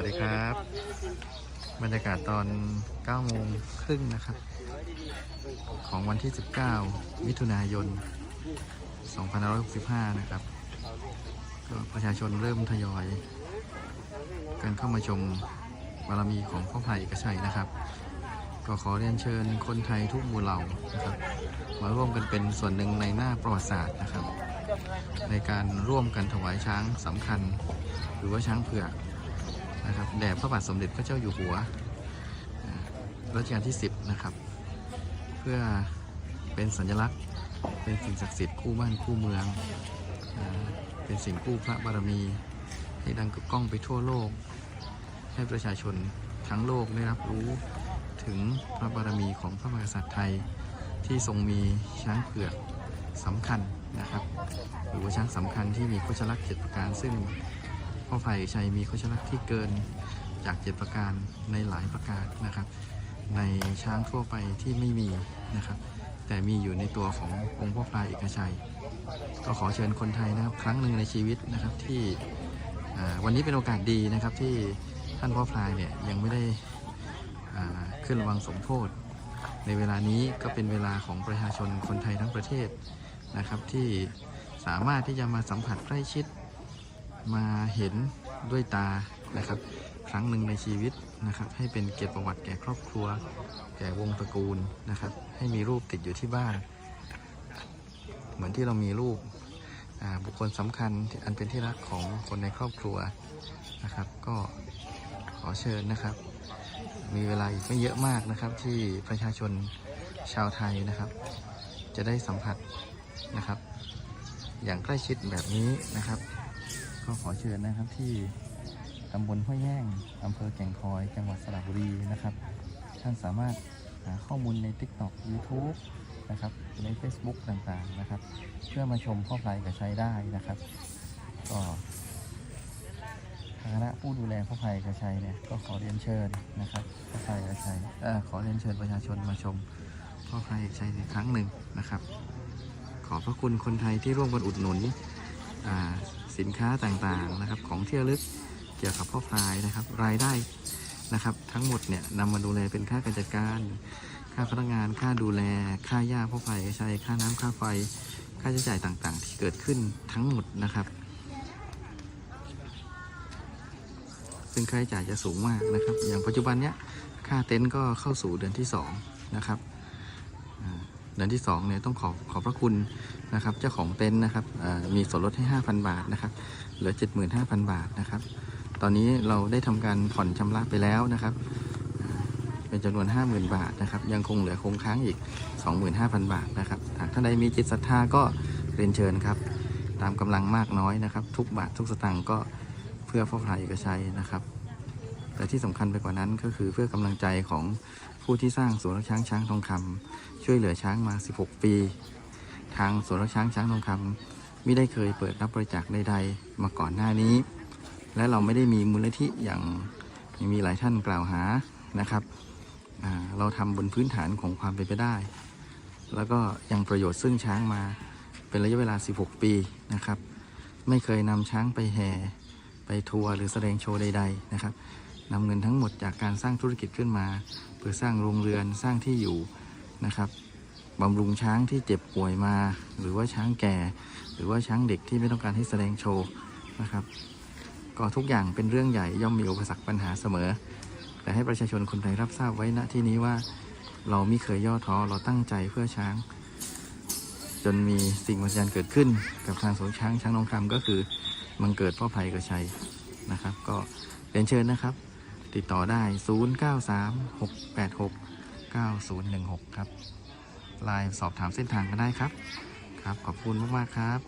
สวัสดีครับ บรรยากาศตอน9โมงครึ่งนะครับ ของวันที่ 19 มิถุนายน 2565 นะครับ ก็ประชาชนเริ่มทยอย กันเข้ามาชมบารมีของพ่อพายเอกชัยนะครับ ก็ขอเรียนเชิญคนไทยทุกหมู่เหล่านะครับ มาร่วมกันเป็นส่วนหนึ่งในหน้าประวัติศาสตร์นะครับ ในการร่วมกันถวายช้างสำคัญ หรือว่าช้างเผือก นะครับแด่พระบาทสมเด็จพระเจ้าอยู่หัวรัชกาลที่ 10 นะครับ เพื่อเป็นสัญลักษณ์เป็นสิ่งศักดิ์สิทธิ์คู่บ้านคู่เมือง เป็นสิ่งคู่พระบารมี ให้ดังกึกก้องไปทั่วโลก ให้ประชาชนทั้งโลกได้รับรู้ถึงพระบารมีของพระมหากษัตริย์ไทยที่ทรงมีช้างเผือกสำคัญนะครับ หรือว่าช้างสำคัญที่มีโคชลักษณ์เจ็ดประการซึ่ง พ่อไผ่ชัยมีโคชลักษณ์ที่เกินจากเจ็ดประการในหลายประการนะครับ ในช้างทั่วไปที่ไม่มีนะครับ แต่มีอยู่ในตัวขององค์พ่อพลายเอกชัย ก็ขอเชิญคนไทยนะครับ ครั้งหนึ่งในชีวิตนะครับที่วันนี้เป็นโอกาสดีนะครับที่ท่านพ่อพลายเนี่ยยังไม่ได้ขึ้นระวังสมโพธิในเวลานี้ก็เป็นเวลาของประชาชนคนไทยทั้งประเทศนะครับที่สามารถที่จะมาสัมผัสใกล้ชิด มาเห็นด้วยตานะครับ ครั้งหนึ่งในชีวิตนะครับ ให้เป็นเกียรติประวัติแก่ครอบครัว แก่วงตระกูลนะครับ ให้มีรูปติดอยู่ที่บ้าน เหมือนที่เรามีรูปบุคคลสำคัญอันเป็นที่รักของคนในครอบครัวนะครับ ก็ขอเชิญนะครับ มีเวลาอีกไม่เยอะมากนะครับ ที่ประชาชนชาวไทยนะครับ จะได้สัมผัสนะครับ อย่างใกล้ชิดแบบนี้นะครับ ก็ขอเชิญนะครับที่ตำบลห้วยแห้งอำเภอแก่งคอย จังหวัดสระบุรีนะครับ ท่านสามารถหาข้อมูลใน TikTok YouTube นะครับใน Facebook ต่างๆนะครับ เพื่อมาชมพ่อพายกับชัยได้นะครับ ก็ทางคณะผู้ดูแลพ่อพายกับชัยเนี่ยก็ขอเรียนเชิญนะครับพ่อพายกับชัยเอ่อขอเรียนเชิญประชาชนมาชมพ่อพายกับชัยอีกครั้งหนึ่งนะครับ ขอพระคุณคนไทยที่ร่วมกันอุดหนุนอ่า สินค้าต่างๆนะครับของเที่ระลึกเกี่ยวกับพ่อพายนะครับ รายได้นะครับ ทั้งหมดเนี่ยนำมาดูแลเป็นค่าการจัดการ ค่าพนักงานค่าดูแล ค่าหญ้าพ่อพายใช้ค่าน้ำค่าไฟ ค่าใช้จ่ายต่างๆ ที่เกิดขึ้นทั้งหมดนะครับ ซึ่งค่าใช้จ่ายจะสูงมากนะครับ อย่างปัจจุบันเนี้ยค่าเต็นท์ก็เข้าสู่เดือนที่สองนะครับ เดือนที่2เนี่ยต้องขอขอบพระคุณนะครับ เจ้าของเต็นท์นะครับมีส่วนลดให้ 5,000 บาทนะครับเหลือ 75,000 บาทนะครับ ตอนนี้เราได้ทำการผ่อนชำระไปแล้วนะครับ เป็นจำนวน 50,000 บาทนะครับ ยังคงเหลือคงค้างอีก 25,000 บาทนะครับหากท่านใดมีจิตศรัทธาก็เรียนเชิญครับ ตามกำลังมากน้อยนะครับ ทุกบาททุกสตางค์ก็เพื่อพ่อพลายเอกชัยนะครับ แต่ที่สำคัญไปกว่านั้นก็คือเพื่อกำลังใจของผู้ที่สร้างศูนรักช้างช้างทองคำช่วยเหลือช้างมา 16 ปี ทางศูนรักช้างช้างทองคำไม่ได้เคยเปิดรับบริจาคใดๆมาก่อนหน้านี้ และเราไม่ได้มีมูลนิธิอย่างมีหลายท่านกล่าวหานะครับเราทำบนพื้นฐานของความเป็นไปได้ แล้วก็ยังประโยชน์ซึ่งช้างมาเป็นระยะเวลา 16 ปีนะครับ ไม่เคยนำช้างไปแห่ไปทัวร์หรือแสดงโชว์ใด ๆ นะครับ นำเงินทั้งหมดจากการสร้างธุรกิจขึ้นมา เพื่อสร้างโรงเรือนสร้างที่อยู่นะครับบำรุงช้างที่เจ็บป่วยมา หรือว่าช้างแก่ หรือว่าช้างเด็กที่ไม่ต้องการให้แสดงโชว์นะครับ ก็ทุกอย่างเป็นเรื่องใหญ่ย่อมมีอุปสรรคปัญหาเสมอ แต่ให้ประชาชนคนไทยรับทราบไว้ณที่นี้ว่าเราไม่เคยย่อท้อเราตั้งใจเพื่อช้าง จนมีสิ่งมหัศจรรย์เกิดขึ้น กับทางสวนช้างช้างทองคำก็คือมังเกิดพ่อภัยกับชัยนะครับ ก็เรียนเชิญนะครับ ติดต่อได้ 0936869016 ครับไลน์สอบถามเส้นทางก็ได้ครับ ครับ ขอบคุณมาก ๆ ครับ